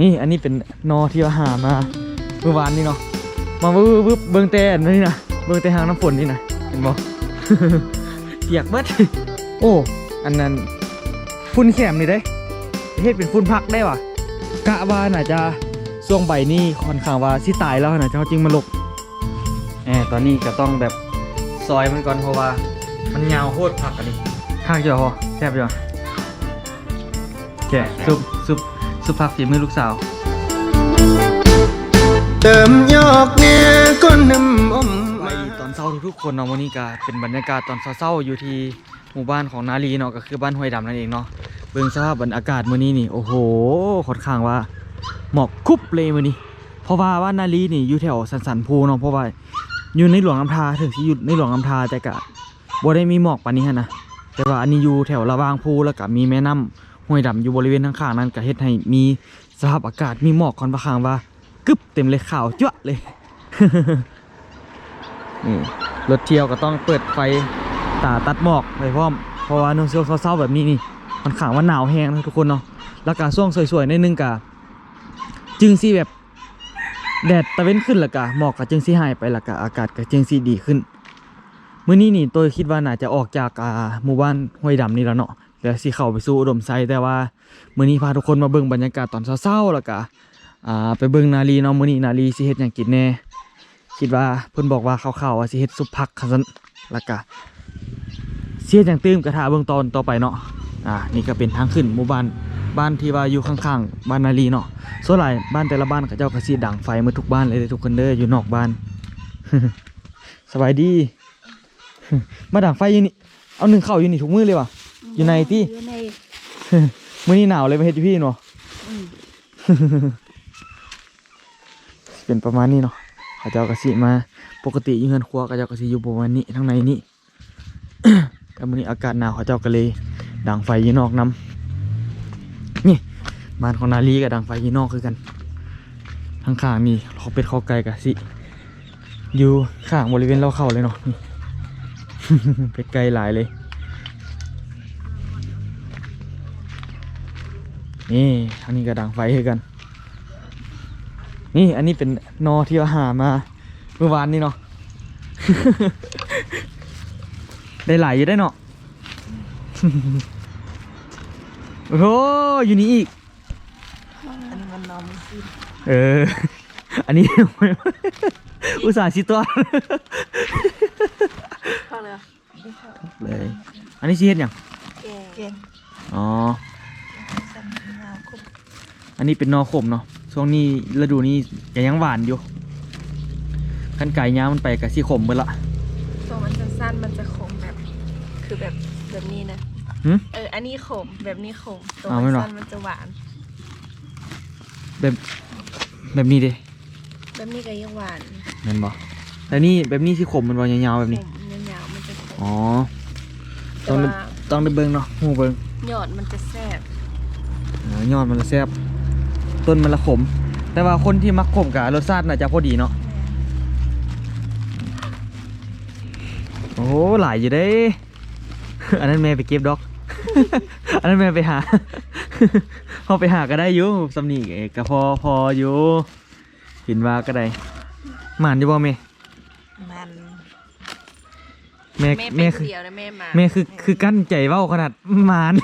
นี่อันนี้เป็นนอที่ว่าหามาเมื่อวานนี่เนาะมาบึ้บบึ้บเบิ้งแต่อันนี่นะเบิ้งแต่หางน้ำฝนนี่นะเห็นบ่เปียกเบิดโอ้อันนั้นฝุ่นแขมนี่ได้เฮ็ดเป็นฝุ่นพักได้ว่ะกะว่าน่าจะช่วงใบนี้ค่อนข้างว่าสิตายแล้วนะเจ้าจริงมาลกแหมตอนนี้ก็ต้องแบบซอยมันก่อนเพราะว่า มันยาวโคตรผักอันนี้ข้างเจ้าพอแซ่บจ้ะแกะซุป ซุปซุปผักฝีมือลูกสาว เติมยอกเนี่ยก้นน้ำอมไปตอนเช้าทุกๆคนเนาะวันนี้ก็เป็นบรรยากาศตอนเช้าๆอยู่ที่หมู่บ้านของนาลีเนาะก็คือบ้านห้วยดำนั่นเองเนาะเบิ่งสภาพบรรยากาศมื้อนี้นี่โอ้โหค่อนข้างว่าหมอกคุบเลยมื้อนี้ เพราะว่าบ้านนาลีนี่อยู่แถวสันสันภูเนาะเพราะว่าอยู่ในหลวงลำธาถึงสิอยู่ในหลวงลำธาแต่ก็บ่ได้มีหมอกปานนี้หันะแต่ว่าอันนี้อยู่แถวระวางภูแล้วก็มีแม่น้ำ ห้วยดำอยู่บริเวณข้างๆนั้นก็เฮ็ดให้มีสภาพอากาศมีหมอกค่อนข้างว่ากึบเต็มเลยข่าวจั๊วะเลยนี่รถเที่ยวก็ต้องเปิดไฟตาตัดหมอกไปพร้อมเพราะว่านช่งเศร้าๆแบบนี้นี่ค่อนข้างว่าหนาวแห้งนะทุกคนเนาะแล้วก็ช่วงสวยๆในดนึงกะจึงสีแบบแดดตะเว้นขึ้นแล้วก็หมอกก็จึงสีหายไปแล้วก็อากาศก็จึงสีดีขึ้นมื้อนี้นี่ตัวคิดว่าน่าจะออกจากอ่าหมู่บ้านห้วยดำนี่แล้วเนาะ แล้วสิเข้าไปสู่อุดมไซแต่ว่ามื้อนี้พาทุกคนมาเบิ่งบรรยากาศตอนเช้าๆแล้วก็อ่าไปเบิ่งนาลีเนาะมื้อนี้นาลีสิเฮ็ดหยังกินแน่คิดว่าเพิ่นบอกว่าข่าวๆว่าสิเฮ็ดซุปผักคันซันแล้วก็เสียจังตื้มกระทะเบื้องตอนต่อไปเนาะ อ่า นี่ก็เป็นทางขึ้นหมู่บ้าน บ้านที่ว่าอยู่ข้างๆ บ้านนาลีเนาะ ส่วนหลายบ้านแต่ละบ้านเขาเจ้าก็สิดังไฟหมาทุกบ้านเลยทุกคนเด้ออยู่นอกบ้าน สบายดี มาดังไฟอยู่นี่ เอาหนึ่งเข้าอยู่นี่ทุกมือเลยว่ะ อยู่ในที่อยู่ในมื้อนี้หนาวเลยมาเฮ็ดอยู่พี่เนาะอืมเป็นประมาณนี้เนาะเขาเจ้ากสิมา ปกติอยิงเงินครัวเขาเจ้ากสิอยู่ประมาณนี้ทั้งในนี้แต่มื้อนี้อากาศหนาวเขาเจ้าก็เลยดังไฟอยีนอกน้ำนี่บ้านของนาลีกับดังไฟอยีนอกคือกันข้างๆนี่เขาเป็ดเขาไก่กะสิอยู่ข้างบริเวณเราเข้าเลยเนาะนี่เป็ดไก่หลายเลย นี่ทางนี้ก็ดังไฟคือกัน นี่อันนี้เป็นนอที่ว่าหามาเมื่อวานนี่เนาะ ได้หลายอยู่ได้เนาะ โอ้โหอยู่นี่อีก อันนี้มันนอนมันซิเออ อันนี้ อุตส่าห์ชิตัวเข้าเลยเลย อันนี้ชีเฮ็ดหยังแกแกงอ๋อสันยาวครบ อันนี้เป็นนอขมเนาะช่วงนี้ฤดูนี้ก็ยังหวานอยู่ขั้นไก่ย่างมันไปกับสีขมเบิดละตัวมันจะสั้นมันจะขมแบบ คือแบบแบบนี้นะหึเอออันนี้ขมแบบนี้ขมตัวเอาไม่มันหรอสั้นมันจะหวาน แบบแบบนี้เด้แบบนี้ก็ยังหวานแม่นบ่แต่นี่แบบนี้ที่ขมมันบ่ยาวๆแบบขนี้มยาวๆมันจะขมอ๋อแต่ต้องได้ว่าต้องได้เบิ่งเนาะหูเบิ่งยอดมันจะแซ่บอ๋อยอดมันละแซ่บ ต้นมันละขม แต่ว่าคนที่มักขมกับรสชาติน่าจะพอดีเนาะโอ้โหหลายอยู่เด้ อันนั้นแม่ไปเก็บดอก อันนั้นแม่ไปหาพอไปหาก็ได้อยู่สำนีเอกก็พอพออยู่เห็นว่าก็ได้หมานอยู่บ่แม่มัน แม่แม่แม่เป็นคือเดียวนะแม่มาแม่คือคือกั้นใจเว้าขนาดหมาน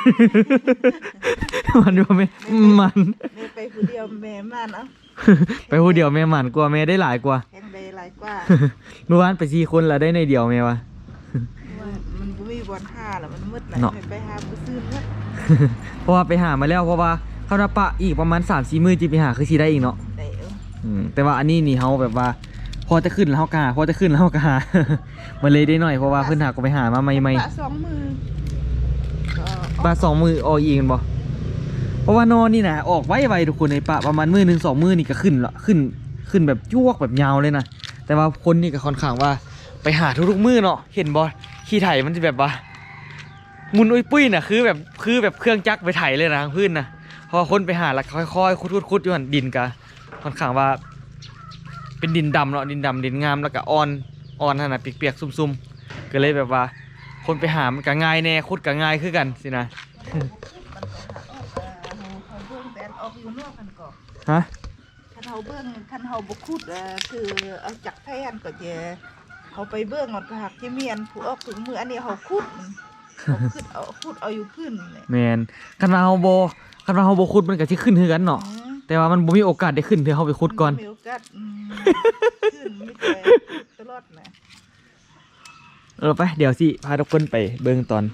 หมานอยู่บ่แม่หมานแม่ไปผู้เดียวแม่มันเอ้าไปผู้เดียวแม่หมานกว่าแม่ได้หลายกว่าแข็งใดหลายกว่าเมื่อวานไปสี่คนแล้วได้ในเดียวแม่วะว่ามันบ่มีบอลห้าแล้วมันมืดหลายเนาะให้ไปหาผู้ซื้อเนาะเพราะว่าไปหามาแล้วเพราะว่าเขานับปะอีกประมาณ3ามสี่มือจีไปหาคือสิได้อีกเนาะได้เอออืมแต่ว่าอันนี้นี่เขาแบบว่าพ อจะขึ้นแล้วเขาก็หาพอจะขึ้นแล้วเขาก็หามันเลยได้หน่อยเพราะว่าเพื่อนหาก็ไปหามาใหม่ปะสองมือก็ๆปลาสองมือออกอีกแม่นบ่เพราะว่านอนนี่นะออกไวไวๆทุกคนในปลาประมาณมือหนึ่งสองมือนี่ก็ขึ้นละขึ้นขึ้นแบบยวกแบบยาวเลยนะแต่ว่าคนนี่ก็ค่อนข้างว่าไปหาทุกๆมือเนาะเห็นบ่ขี้ไถมันจะแบบว่าหมุนอุ้ยปุ้ยน่ะคือแบบคือแบบเครื่องจักรไปไถเลยนะทางพื้นนะพอคนไปหาแล้วค่อยๆคุดๆๆอยู่หันดินกะค่อนข้างว่า เป็นดินดำเนาะดินดำดินงามแล้วก็อ่อนอ่อนนั่นน่ะเปียกๆซุ่มๆก็เลยแบบว่า คนไปหามันก็ง่ายแน่คุดก็ง่ายคือกันสินะเขาเบิ่งแต่ออกอยู่นอกกันก่อนฮะคันเฮาเบิ่งคันเฮาบ่ขุดเอ่อคือเอาจักแทนก็จะเขาไปเบิ่งมันก็หักที่เมียนผู้ออกถึงมืออันนี้เขาขุดเขาขุดเอาขุดเอาอยู่พื้นเนี่ยแมนคันว่าเฮาบ่คันว่าเฮาบ่ขุดมันก็สิขึ้นคือกันเนาะอืม แต่ว่ามันบ่มีโอกาสได้ขึ้นเทื่อเฮาไปขุดก่อน มีโอกาสอืมขึ้นไม่แต่ตลอดนะเออไปเดี๋ยวสิพาทุกคนไปเบิ่งตอน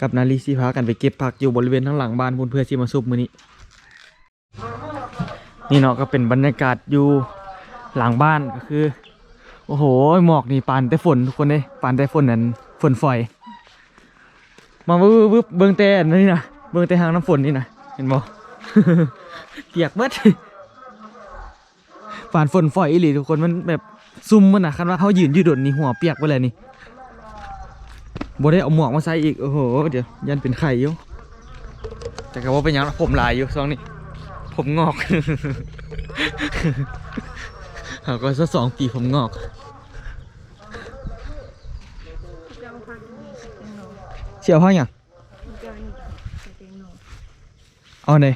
กับนาลีสิพากันไปเก็บผักอยู่บริเวณทั้งหลังบ้านพุ่นเพื่อสิมาซุปมื้อนี้ นี่เนาะก็เป็นบรรยากาศอยู่หลังบ้านก็คือ โอ้โหหมอกนี่ปานแต่ฝนทุกคนเด้ปานแต่ฝนนั้นฝนฝอย มาบึ้บบึ้บเบิ่งแต่อันนี่นะเบิ่งแต่หางน้ำฝนนี่นะเห็นบ่ เปียกเบิดปานฝนฝอยอีหลีทุกคนมันแบบซุ่มมันนะคันว่าเขายืนอยู่โดนนี่หัวเปียกไปเลยนี่บ่ได้เอาหมวกมาใส่อีกโอ้โหเดี๋ยวยันเป็นไข่อยู่แต่ก็ว่าเป็นยังผมหลายอยู่ซองนี้ผมงอกเอาก็สักสองปีผมงอกเชี่ยวพ่ออย่างเอาไหน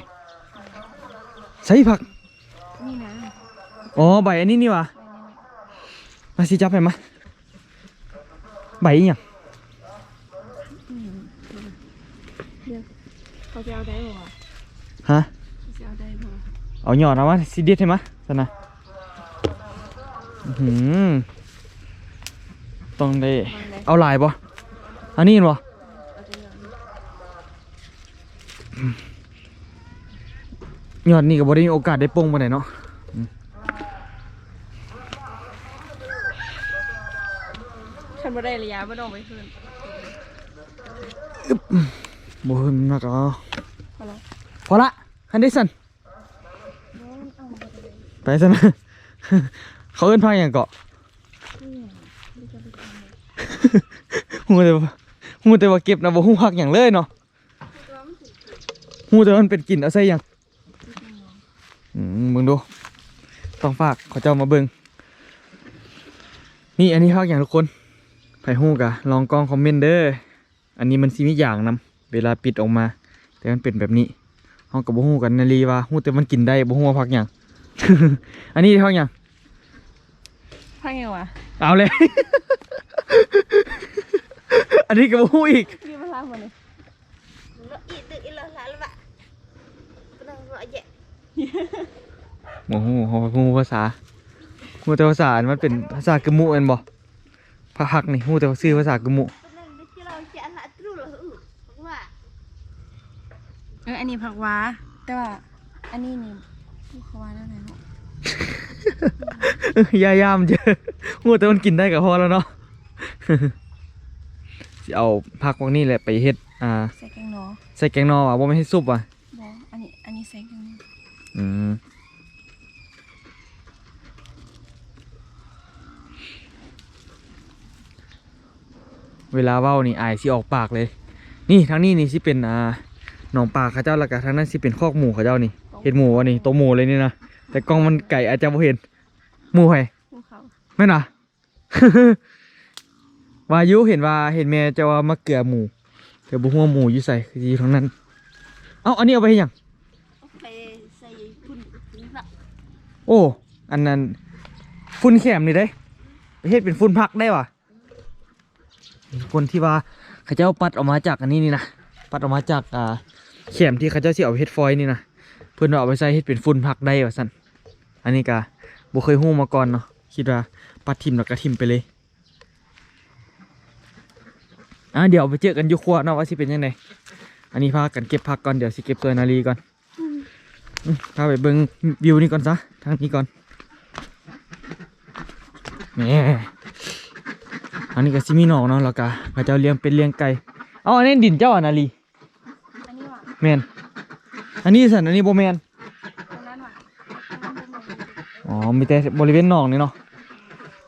ใส่ผัก นี่นะอ๋อ ใบอันนี้นี่วะมาสิจับให้มาใบอหย่างอืมเดี๋ยวเขาจะเอาได้บ่วะฮะ เขาจะเอาได้บ่เอาหยอดเอามาสิเด็ดให้มาสนะอื้อหือต้องได้ วางเลยเอาลายบ่อันนี้เห็นบ่เอาได้เลยห ยอดนี่ก็บ่ได้มีโอกาสได้โป่งปานใดเนาะฉันบ่ได้ระยะบ่ต้องไปคืนบ่เห็นมากอ๋อพอแล้วพอละคันได้สันไปซะนะเขาเอิ้นพาอย่างเกาะฮู้แต่ว่าฮู้แต่ว่าเก็บนะบ่ฮู้พักอย่างเลยเนาะฮู้แต่ว่ามันเป็นกลิ่นเอาใส่หยังอื มมึงดู ต้องฝากเขาเจ้ามาเบิ่งนี่อันนี้พักอย่างทุกคนไผฮู้กะลองกองคอมเมนต์เด้ออันนี้มันสิมีอย่างนํเวลาปิดออกมา แต่มันเป็นแบบนี้เฮาก็บ่ฮู้กันนาลีว่าฮู้แต่มันกินได้บ่ฮู้ว่าพักหยังอันนี้พักหยังพักยังวะเอาเลย อันนี้ก็บ่ฮู้อีกมีเวลาบ่นี่ Lo บ่ฮู้เฮาฮู้ภาษาฮู้แต่ภาษาอันมันเป็นภาษากะมุแม่นบ่พระพักนี่ฮู้แต่ว่าชื่อภาษากะมุ Pernah dia lo aja anak terus lo. Wah. เอออันนี้ผักหวาแต่ว่า อันนี้นี่ผู้เขาว่าแล้วไหนเนาะเอ้ยยายามเจอฮู้แต่มันกินได้ก็พอแล้วเนาะสิเอาผักพวกนี้แหละไปเฮ็ด อ่า ใส่แกงหนอใส่แกงนอว่ะบ่แม่นเฮ็ดซุปว่ะบ่อันนี้ อันนี้ใส่แกงหนอ อืมเวลาเว้านี่อายสิออกปากเลย นี่ทางนี้นี่สิเป็นอ่าหนองปลาเขาเจ้าแล้วก็ทางนั้นสิเป็นคอกหมูเขาเจ้านี่ เห็ดหมูวะนี่ตัวหมูเลยนี่นะแต่กล้องมันไก่อาจจะบ่เห็นหมูไผผู้เขาแม่นอะ วายุเห็นว่าเห็นแม่จะว่ามาเกลือหมูแต่บ่ฮู้ว่าหมูอยู่ใส่คืออยู่ทางนั้น เอ้าอันนี้เอาไปเฮ็ดหยัง โอ้ อันนั้นฝุ่นแขมนี่ได้ประเทศเป็นฝุ่นพักได้วะคนที่ว่าเขาเจ้าปัดออกมาจากอันนี้นี่นะปัดออกมาจากอ่าแขมที่เขาเจ้าสิเอาเฮ็ดฟอยล์นี่นะเพื่อนว่าเอาไปใส่เฮ็ดเป็นฝุ่นพักได้ว่าสั่นอันนี้กะบ่เคยฮู้มาก่อนเนาะคิดว่าปัดทิมแล้วก็ทิมไปเลยอะเดี๋ยวไปเจอกันยุครัวเนาะว่าสิเป็นยังไงอันนี้พากันเก็บผักก่อนเดี๋ยวสิเก็บตัวนาลีก่อน พาไปเบิ่งวิวนี่ก่อนซะ ทางนี้ก่อนแหมอันนี้ก็ซิมีหนองเนาะแล้วก็เขาเจ้าเลี้ยงเป็นเลี้ยงไก่ เอาอันนี้ดินเจ้าอะนาลีอันนี้ว่ะแมนอันนี้สันอันนี้โบแมนตรงนั้นว่ะตรงนั้นเป็นหมูอ๋อ มีแต่บริเวณหนองนี่เนาะ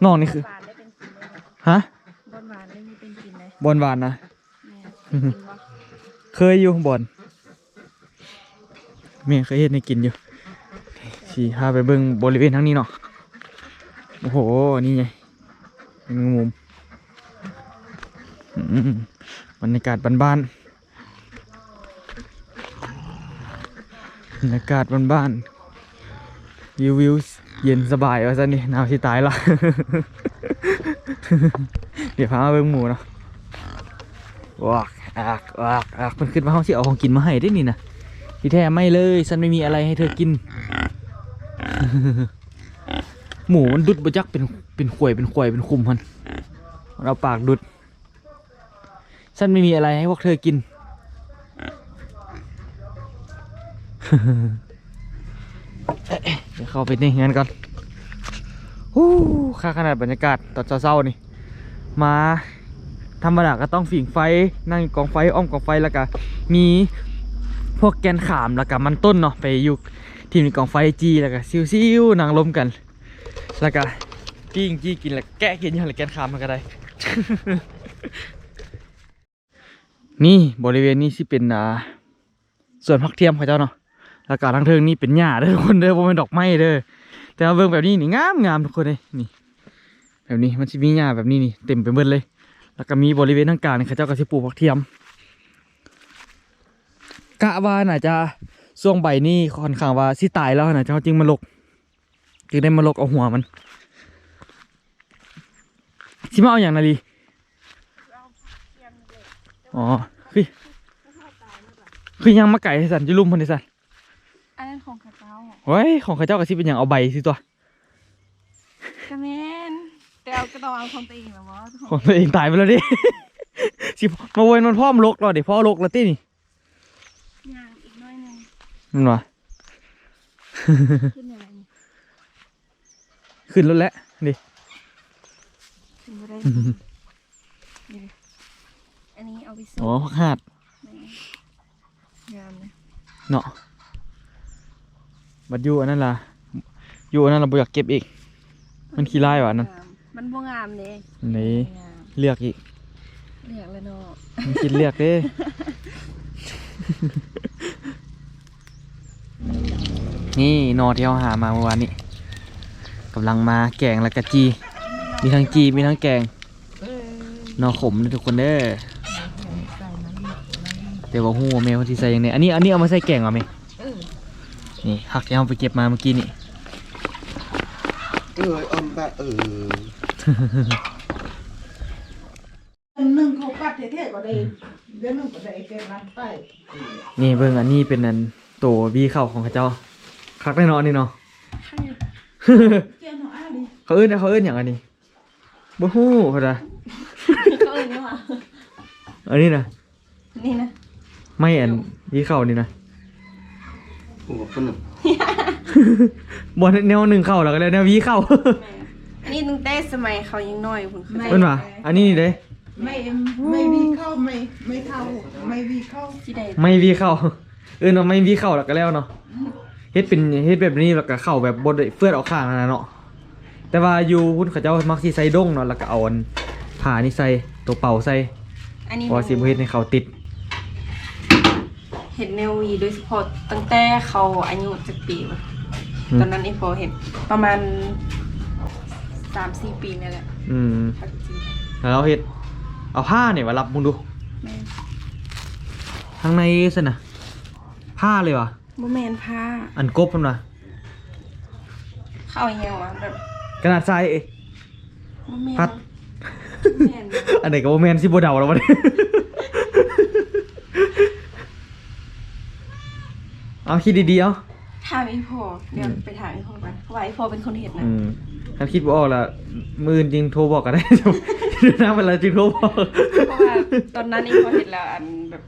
หนองนี่คือหวานได้เป็นกินเลยฮะ บนหวานได้มีเป็นกินเลยบอนหวานนะแม่กินบ่เคยอยู่บอน แม่เคยเห็นให้กินอยู่สีพาไปเบิ่งบริเวณทางนี้เนาะโอ้โห นี่ไงแมงมุมอืมบรรยากาศบ้านๆบรรยากาศบ้านวิววิวเย็นสบายว่าซะนี่หนาวสิตายละ เดี๋ยวพามาเบิ่งหมูเนาะว้ากอากอากอากมันขึ้นมาห้องที่เอาของกินมาให้ได้นี่นะ ที่แท้ไม่เลยฉันไม่มีอะไรให้เธอกิน หมูมันดุดบะจักเป็นเป็นข่วยเป็นข่วยเป็นคุมมันมันเอาปากดุดฉันไม่มีอะไรให้พวกเธอกินเอ๊ะเดี๋ยวเข้าไปในงานก่อนฮู้ค่าขนาดบรรยากาศตอนเช้าๆนี่ มาธรรมดาก็ต้องฝีงไฟ นั่งกองไฟอ้อมกองไฟแล้วก็มี พวกแกนขามแล้วก็มันต้นเนาะไปอยู่ทีมกองไฟจีแล้วก็ซิวๆนั่งลมกัน แล้วก็กิ้งจี้กินแล้วแกะกินอย่างไรแกนขามมันก็ได้ นี่บริเวณนี้ที่เป็นอ่าส่วนพักเทียมของเจ้าเนาะแล้วก็ทางเทิงนี่เป็นหญ้าเด้อทุกคนเด้อบ่แม่นดอกไม้เด้อแต่ว่าเบิ่งแบบนี้นี่งามงามทุกคนเลยนี่ แบบนี้มันสิมีหญ้าแบบนี้นี่เต็มไปหมดเลย แล้วก็มีบริเวณทางกลางนี่เขาเจ้าก็สิปลูกผักเทียม กะว่าน่าจะช่วงใบนี้ค่อนข้างว่าสิตายแล้วนะเจ้าจริงมาลกจึงได้มาลกเอาหัวมันสิมาเอาอย่างนาลีอ๋อคือคือยังมาไก่ให้สันจะลุ่มพันให้สันอันนั้นของข้าเจ้าเฮ้ยของข้าเจ้าก็สิเป็นอย่างเอาใบสิตัวกระแมนแต่เอากระดองเอาของตัวเองเหรอวะของตัวเองตายไปแล้วดิสิมาเวนมันพ่อมนลกแล้วเดี๋ยวพ่อลกแล้วตินี่ ย่างอีกหน้อยหนึง มันวะขึ้นยังไงนี่ขึ้นแล้วแหละดิขึ้นไม่ได้นี่ดิอันนี้เอาไปซื้อ๋อพักหาดงามเลยเนาะบัดอยู่อันนั้นล่ะอยู่อันนั้นเราบ่อยากเก็บอีก มันขี้ร้ายว่ะอันนั้นงามมันบ่งามเลยนี่งามเลือกอีกเรียกแล้วเนาะมันคิดเลือกเด้ นี่นอที่เราหามาเมื่อวานนี้กำลังมาแกงแล้วก็จี มีทั้งจีมีทั้งแกงนอขมนะทุกคนเด้อเดี๋ยวว่าหูว่าแม่คนที่ใส่ยังไงอันนี้อันนี้เอามาใส่แกงเหรอแม่นี่หักที่เราไปเก็บมาเมื่อกี้นี่เอ้ยอมบะเออหนึ่งเขาปัดเท่ๆก็ได้เดือนหนึ่งก็ได้แค่นั้นไปนี่เบิ่งอันนี้เป็นอันโตบีเข้าของเขาเจ้า คักแน่นอนนี่เนาะเจ้าหน้าอะไรเขาเอิ้นเขาเอิ้นอย่างอันนี้บ่ฮู้เขาจ้ะเขาเองนี่หว่าอันนี้นะนี่นะไม่อันบีเข้านี่นะโอ้โหคนหนึ่งบ่แนวหนึ่งเข้าแล้วก็แล้วแนวบีเข้าอันนี้ตั้งแต่สมัยเขายังน้อยคุณเคยเพิ่นว่าอันนี้นี่เด้ ไม่ไม่มีเข้าไม่ไม่เท่าไม่มีเข้าที่ใดไม่บีเข้าเอิ้นว่าไม่บีเข้าแล้วก็แล้วเนาะ เฮ็ดเป็นเฮ็ดแบบนี้แล้วก็เข้าแบบบ่ได้เฟื่อนออกข้างนั่นน่ะเนาะแต่ว่าอยู่พุ่นเขาเจ้ามักสิใส่ดงเนาะแล้วก็เอาอันผ้านี่ใส่ตัวเป่าใส่อันนี้เพราะว่าสิบ่เฮ็ดให้เขาติดเห็นแนววีโดยเฉพาะตั้งแต่เขาอายุจักปีวะอืมตอนนั้นไอ้พอเห็นประมาณสามสี่ปีนี่แหละอืมพักจีนแล้วเราเฮ็ดเอาผ้าเนี่ยมารับมึงดูแม่นข้างในสินะผ้าเลยวะ บ่แมนผ้าอันกบมันวะเข้าอยังวะแบบกระดาษทรายเอ้ย บ่แมนพัดแม่นอันไหนกับโมแมนซิโบเดาแล้ววะเนี่ยเอาคิดดีๆเอาถามไอ้พอเดี๋ยวไปถามไอ้พอกันเพราะว่าไอ้พอเป็นคนเห็นนะอืมถ้าคิดบ่ออกละมืออนจริงโทรบอกก็ได้ เดี๋ยวนะเวลาจริงโทรบอก เพราะว่าตอนนั้นไอ้พอเห็นแล้วอันแบบ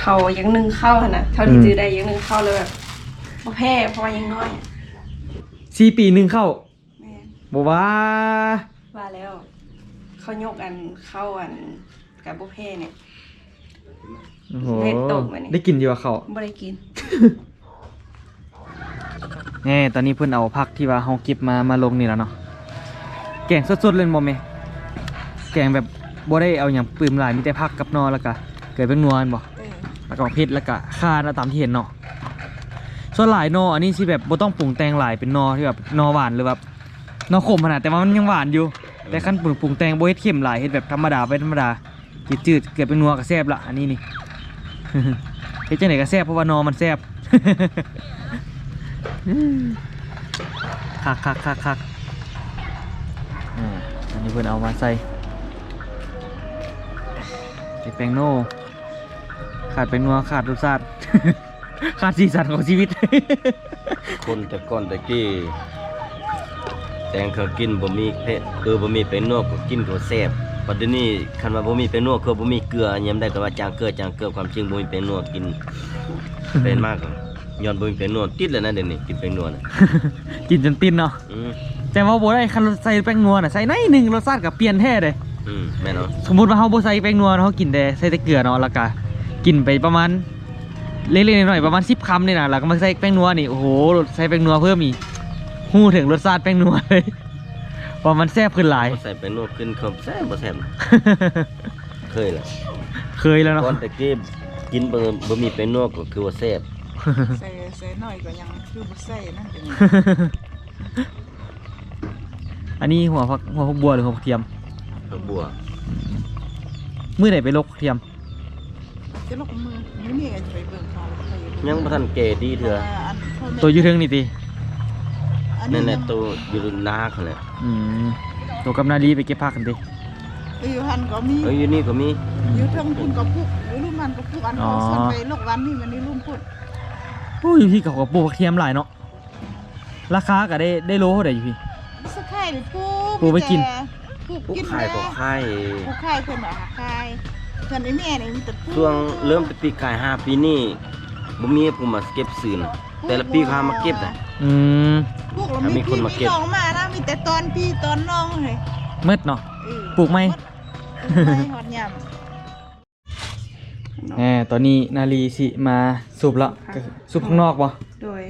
เขายังนึ่งเข้าหั่นนะเท่าที่อืมจื้อได้ยังนึ่งเข้าเลยแบบบ่แพ้เพราะว่ายังน้อยอะสี่ปีหนึ่งเข้าแม่นบอกว่า ว่าแล้ว เขายกอันเข้าอันกับบุฟเฟ่เนี่ย โอ้โหเม็ดตกมานี่ ได้กินอยู่กับเขาบ่ได้กิน แน่ตอนนี้เพื่อนเอาผักที่ว่าเฮาเก็บมามาลงนี่แล้วเนาะแกงสดๆเลยบ่แม่แกงแบบบ่ได้เอาหยังปื้มหลายมีแต่ผักกับนอแล้วก็เกิดเป็นนัวแม่นบ่เออ แล้วก็พริกแล้วก็ข่านะตามที่เห็นเนาะส่วนหลายนออันนี้สิแบบบ่ต้องปรุงแต่งหลายเป็นนอที่แบบนอหวานหรือแบบนอขมขนาดแต่ว่ามันยังหวานอยู่ แต่ขั้นปรุงปรุงแต่งบ่เฮ็ดเค็มหลายเฮ็ดแบบธรรมดาไปธรรมดาจืดๆเกิดเป็นนัวก็แซ่บละอันนี้นี่เฮ็ดจังไดก็แซ่บเพราะว่านอมันแซ่บคักคักคักคักอ่าอันนี้เพิ่นเอามาใส่ใส่แป้งโน่ ขาดแป้งนัวขาดรสชาติ ขาดสีสันของชีวิต คนแต่ก่อนแต่กี้แตงเขากินบ่มีเผ็ดคือบ่มีเป็นนวกก็กินก็แซ่บปัจจุบันนี้คันว่าบ่มีเป็นนวกคือบ่มีเกลืออิหยังได้ก็ว่าจางเกลือจางเกลือความจริงบ่มีเป็นนวกกินเป็นมากก็ย้อนบ่มีเป็นนวกติดแล้วนะเดี๋ยวนี้กินเป็นนวกน่ะกินจนตินเนาะอืมแต่ว่าบ่ได้คันใส่แป้งนัวน่ะใส่หน่อยหนึงรสชาติก็เปลี่ยนแท้เลยอืมแม่นเนาะสมมุติว่าเฮาบ่ใส่แป้งนัวเนาะเฮากินแต่ใส่แต่เกลือเนาะแล้วก็ กินไปประมาณเล็กๆน้อยๆประมาณ10คำนี่นะแล้วก็มาใส่แป้งนัวนี่โอ้โหใส่แป้งนัวเพิ่มอีกฮู้ถึงรสชาติแป้งนัวเลยว่ามันแซ่บขึ้นหลายบ่ใส่เป็นนวกขึ้นครบแซ่บบ่แซ่บเคยล่ะเคยแล้วเนาะก่อนแต่กี้กินบ่บ่มีเป็นนวกก็คือว่าแซ่บใส่ใส่หน่อยก็ยังคือบ่ใส่นั่นเป็นหยังอันนี้หัวผักหัวผักบัวหรือหัวผักเทียมดอกบัวมื้อไหนไปลกผักเทียม จะลกมือมื้อนี้ก็จะไปเบิ่งเขาไปยังบ่ทันแก่ดีเถื่ออันเท่านั้นตัวอยู่เทิงนี่ติอันั่นแหละยังตัวอยู่นาเขาแหละอืมตัวกำนาลีไปเก็บผักกันติเอออยู่หันก็มีเอ้ยอยู่นี่ก็มีอยู่เทางคุณก็พุกอยู่รุ่นมันก็พุกอันอ๋อเขาส่วนไปลกวันนี่มันนี่รุ่นพุกโอ้ยอยู่พี่กับกับปลูกผักเทียมหลายเนาะราคาก็ได้ได้โลเท่าไหร่อยู่พี่ สักไข่หรือพุกปลูกไว้กิน พุกผู้กินขายก็แม่ขายพุกไข่เพิ่นว่าไข่ เพิ่นไอ้แม่นี่มีแต่พุกช่วงเริ่มปีกายห้าปีนี้บ่มีผมมาเก็บซื้อนะแต่ละปีเขาหามาเก็บนะ อืมพุกแล้วถ้ามีมีคนมาเก็บน้องมานะมีแต่ตอนพี่ตอนน้องเลยมืดเนาะ เออปลูกไหม ปลูกไหมฮอดยามแหมตอนนี้นาลีสิมาสูบละก็คือสูบข้างนอกบ่โดย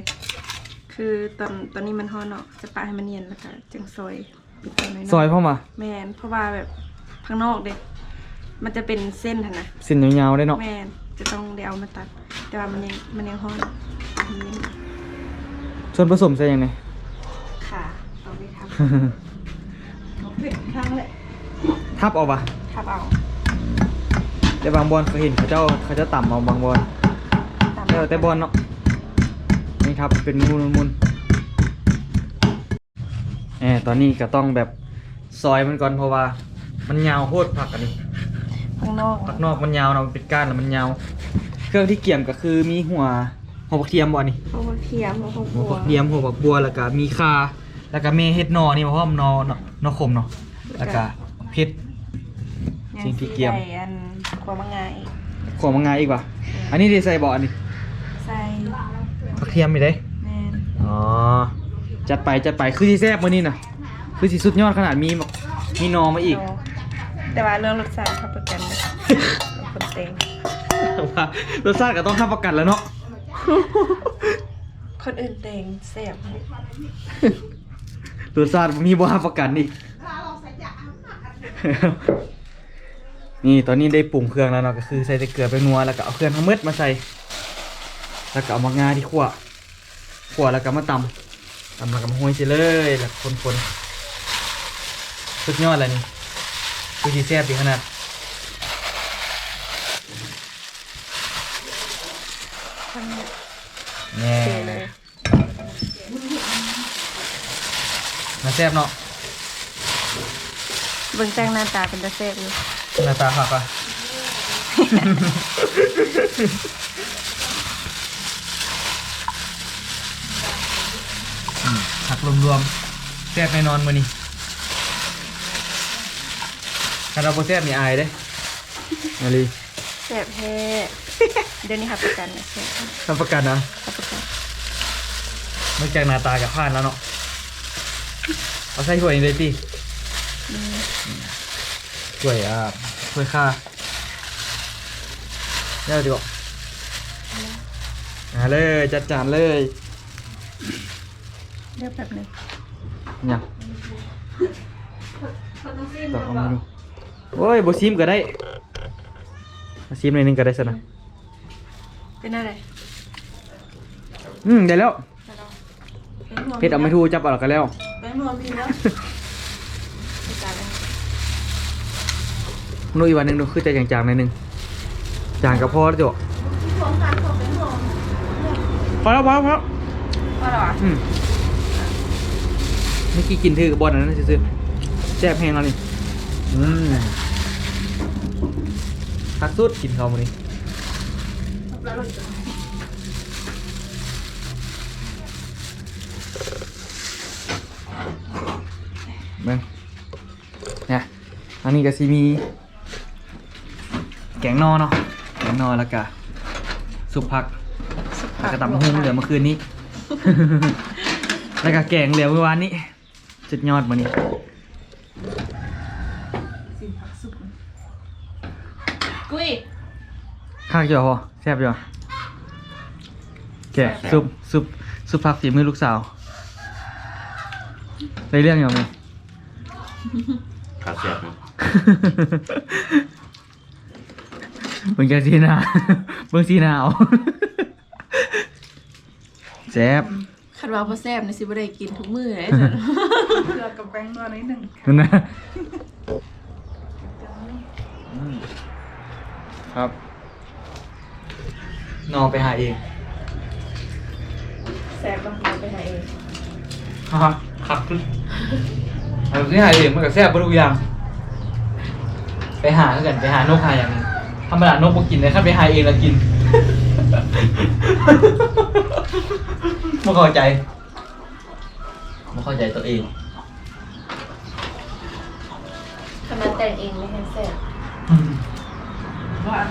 คือตอนตอนนี้มันฮอเนาะจะปะให้มันเนียนแล้วก็จังซอยปิดตัวน้อยๆซอยเข้ามาแมนเพราะว่าแบบข้างนอกเด็ก มันจะเป็นเส้นหั่นนะเส้นยาวๆได้เนาะแมนจะต้องได้เอามาตัด แต่ว่ามันยังมันยังฮอนมันยังส่วนผสมใส่ยังไง ขาเอาไปทเอาเผ็ดครั้งเลยทับเอาปะำทับเอาแต่บางบอลเขาเห็นเขาเจ้าเขาเจ้าต่ำเอาบางบอลตามแต่แต่บอลเนาะนี่ครับเป็นมูลมุนแหมตอนนี้ก็ต้องแบบซอยมันก่อนเพราะว่า มันยาวโคตรผักอันนี้ ข้างนอกผักนอกมันยาวเนาะมันเป็นก้านแล้วมันยาว เครื่องที่เกี่ยมก็คือมีหัวหัวผักเทียมบ่นี่หัวเทียมหัวหัวบัวผักเทียมหัวผักบัวแล้วก็มีคาแล้วก็เมเฮ็ดนอนี่มาพร้อมนอเนาะนอขมเนาะแล้วก็เพชร สิ่งที่เกี่ยมใส่อันความมังงายขวมังงาอีกว่ะอันนี้ได้ใส่บ่อันนี้ใส่ผักเทียมมีได้แมนอ๋อจัดไปจัดไปคือที่แซ่บมื้อนี้น่ะคือสิสุดยอดขนาดมีแบบมีนอมาอีกโตแต่ว่าเรื่องรสชาติรับประกันเลย คนเต็งว่ารสชาติก็ต้องทำประกันแล้วเนาะ คนอื่นเต็งแซ่บรสชาติบ่มีบ่รับประกันอีก นี่ตอนนี้ได้ปรุงเครื่องแล้วเนาะก็คือใส่แต่เกลือไปนัวแล้วก็เอาเครื่องทั้งหมดมาใส่ แล้วก็เอามางาที่ขั่วขั่วแล้วก็มาตำตำแล้วก็มาห้อยสิเลยแล้วคนๆสุดยอดเลยนี่คือสิแซ่บดีขนาด ทำเนี่ย แน่ เทเลยมาแซ่บเนาะเบิ่งจากหน้าตาเป็นตาแซ่บอยู่หน้าตาผักอะอืมผักรวมๆแซ่บแน่นอนมื้อนี้ถ้าเราบ่แซ่บนี่อายเด้มาลีแซ่บแท้เดี๋ยวนี้หับประกันนะแซ่บทำประกันนะหับประกั นนอกจากหน้าตากับผ่านแล้วเนาะเอาใส่ถ้วยนี่เลยติถ้วยอ่าถ้วยข้าเดี๋ยวดีกว่ามาเลยจัดจานเลยเลือกแบบหนึงเนี่ยตอกเอามาดูโอ้ยบซิมก็ได้มาซิมหน่อยหนึงก็ได้สนะเป็นอะไร อืมได้แล้ว เพชรเอาไม่ทูจับเอาแล้วก็แล้วแป้งนวลมีแล้วเป็นจานอะไรนู่นอีกวันหนึ่งดูคือจะจางๆหน่อยหนึงจางกับพอแล้วจ้ะพอแล้วพอแล้วพอแล้วว่าหรออืมเมื่อกี้กินถือกับบอลอันนั้นซื้อๆแซ่บแห้งแล้วนี่อืมคักสุดกินข้าวมื้อนี้เบิ่งเนี่ย อันนี้ก็สิมี แกงนอเนาะแกงนอแล้วก็สุปผักแล้วก็ตำบักหุ่งเหลือเมื่อคืนนี้ แล้วก็แกงเหลือเมื่อวานนี้จุดยอดมานี่สิผักสุกกุ้ยข้าวเจียวพอแซ่บอยู่แกะซุปซุปซุปผักฝีมือลูกสาวได้เรื่องอยู่ไหมขาแซ่บเนาะ เบิ่งแกสีหนาเบิ่งสีหนาวแซ่บคันว่าบ่แซ่บนี่สิบ่ได้กินทุกมื้อเลยเกลือกับแป้งนัวนิดหนึงนั่นนะอืมครับ นอนไปหาเองแซ่บต้องเอาไปให้เองฮ่าขักขึ้นเอาที่หาเองมันก็แซ่บบ่ทุกอย่าง ไปหาคือกันไปหานกหาอย่างหนึงธรรมดานกบ่กินเลยถ้าไปหาเองแล้วกินไม่เข้าใจไม่เข้าใจตัวเองคันมาแต่งเองไม่ให้แซ่บว่าอัน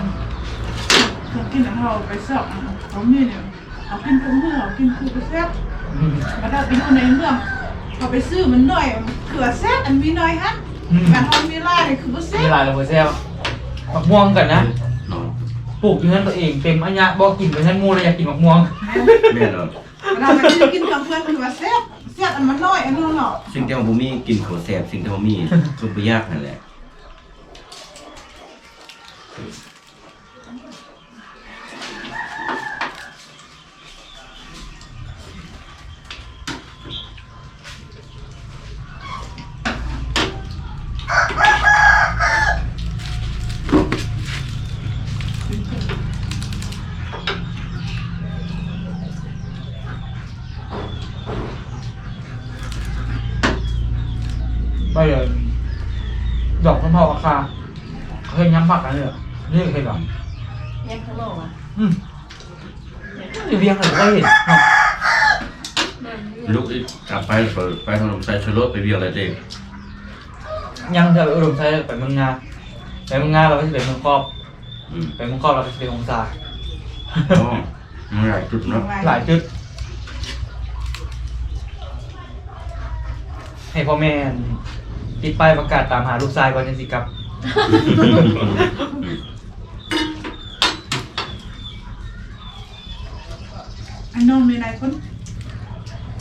เขากินอันเขาไปสอบอันเขามีเนี่ยเขากินทั้งเมืองเขากินคือไปแซ่บมาได้ไปอยู่ในเมืองเขาไปซื้อมันหน่อยเขือแซ่บอันมีหน่อยฮะอืม แต่เขามีลายเนี่ยคือบ่แซ่มีบหลายเลยบ่แซ่บมักม่วงกันนะเนาะปลูกอยู่นั่นตัวเองเต็มอันยะบอกกินไปนั่นมูเลยอยากกินมักม่วงแม่นเนาะเราไปซื้อกินกับเพื่อนคือว่าแซ่บแซ่บอันมันน้อยอันนั้นเนาะ สิ่งที่เราบ่มีกินข้าวแซ่บสิ่งที่เรามีก็บ่ยากนั่นแหละ ดอกมะพร้าวราคาเคยย้ำผักกันเลยเหรอนี่เคยก่อนยังข้างนอกอะอืมอยู่เวียงเลยก็เห็นเนาะลูกอีกกลับไปเปิดไปทางลมใส่ชูรสไปเบียร์อะไรเด้ยังจะไปอุดมใช้ไปเมืองงาไปเมืองงาเราก็จะไปเมืองครอบอืมไปเมืองครอบเราก็จะไปองศาอ๋อมันหลายจุดเนาะหลายจุดให้พ่อแม่ ติดป้ายประกาศตามหาลูกชายก่อนจะสิกลับอันน้องมีหลายคน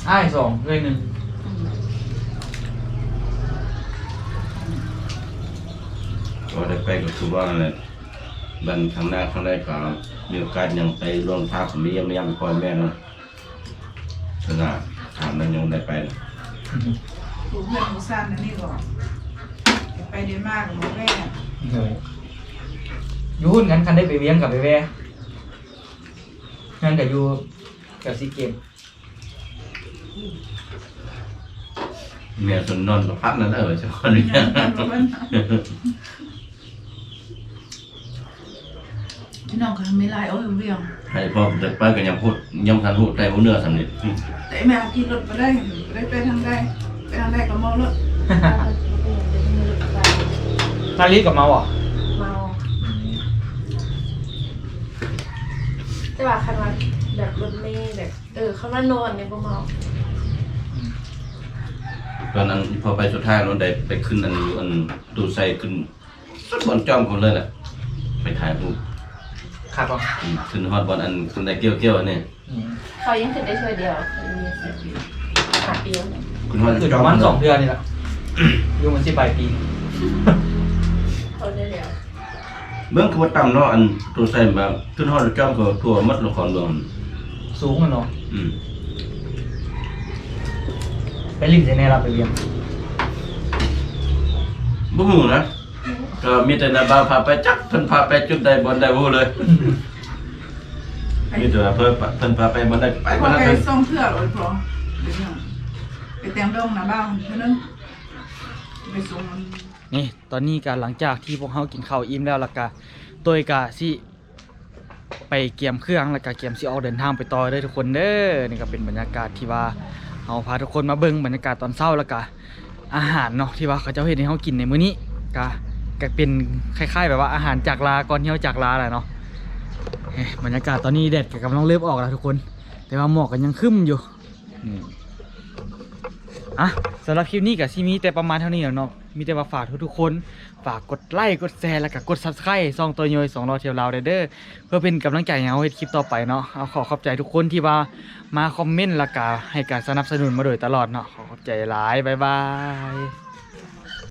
อ้ายสองเลยหนึ่งก็ได้ไปก็คือว่าอะไรบันครั้งหน้าครั้งแรกก็มีโอกาสยังไปร่วมทางผมมียังไม่ยังไปพ่อแม่เนาะฉะนั้นถามนั้นยังได้ไปนะ ผู้เพื่อนผู้ซ่านอันนี้ก็ไปเดนมาร์กหมอแม่เลยอยู่หุ้นงั้นคันได้ไปเวียงกับไปแว่งั้นกับอยู่กับซีเกมเมียสนนอนกับพักนั่นเออเฉพาะเรื่องพี่น้องเขาไม่ไล่เอาอยู่เรียงให้พ่อจะไปก็ยังพูดยังทันพูดได้บ่เนื้อสำเร็จแต่แม่กินรถไปได้ไปได้ไปทางใด ไปทางใดก็เมารถนาลีกับเมาอะเมาแต่ว่าคันว่าแบบรถเมล์แบบเออคำว่านอนเนี่ยบ่เมาตอนนั้นพอไปสุดท้ายเราได้ไปขึ้นอันอยู่อันตู้ใส่ขึ้นสุดบนจ้อมคนเลยแหละไปถ่ายรูปขาดป่ะอืมขึ้นฮอดบนอันขึ้นได้เกี้ยวเกี้ยวๆนี่เขายังขึ้นได้ช่วยเดียวเขายังมีสิบ ปีหาปีแล้วเนี่ยขึ้นฮอดคือประมาณสองเดือนนี่แหละอยู่มันสิปลายปี เขาได้เดียวเบื้องคือว่าต่ำเนาะอันตู้ใส่แบบขึ้นฮอดจ้อมก็ทั่วหมัดละครหลวงสูงอะเนาะอืมไปลินเจเนเราไปเวียงบ่ฮู้นะก็มีแต่นาบาวพาไปจักเพิ่นพาไปจุดใดบ่ได้บ่เลยมีแต่ว่าเพิ่นเพิ่นพาไปบ่ได้ไปไปบ่ไปได้ส่งเพื่อเลยพอไป เต็มดงนะบ้างเพื่อนไปส่งมันนี่ตอนนี้ก็หลังจากที่พวกเขากินข้าวอิ่มแล้วล้วก็ตัวกะสิไปเกียมเครื่องแล้วก็เกียมสิออกเดินทางไปต่อเด้ทุกคนเด้อนี่ก็เป็นบรรยากาศที่ว่าเอาพาทุกคนมาเบิ่งบรรยากาศตอนเช้าแล้วก็อาหารเนาะที่ว่าเขาเจ้าเฮ็ดให้เฮากินในมื้อนี้ก็ก็เป็นคล้าย ๆ แบบว่าอาหารจากลาก่อนที่เฮาจากลาแหละเนาะบรรยากาศตอนนี้แดดก็กำลังเริ่มออกแล้วทุกคน แต่ว่าหมอกก็ยังคึ้มอยู่นี่ อะสำหรับคลิปนี้กับซีมีแต่ประมาณเท่านี้แหล้วเนาะมีแต่ว่าฝากทุกๆคน ฝากกดไลค์กดแชร์แล้วก็กดซับสไครต์ซองตัวย่อยสองรอเที่ยวลาวเราเด้อเพื่อเป็นกำลังใจให้เราเฮ็ดคลิปต่อไปเนาะเอาขอขอบใจทุกคนที่ว่ามาคอมเมนต์แล้วก็ให้การสนับสนุนมาโดยตลอดเนาะขอขอบใจหลายบ๊ายบาย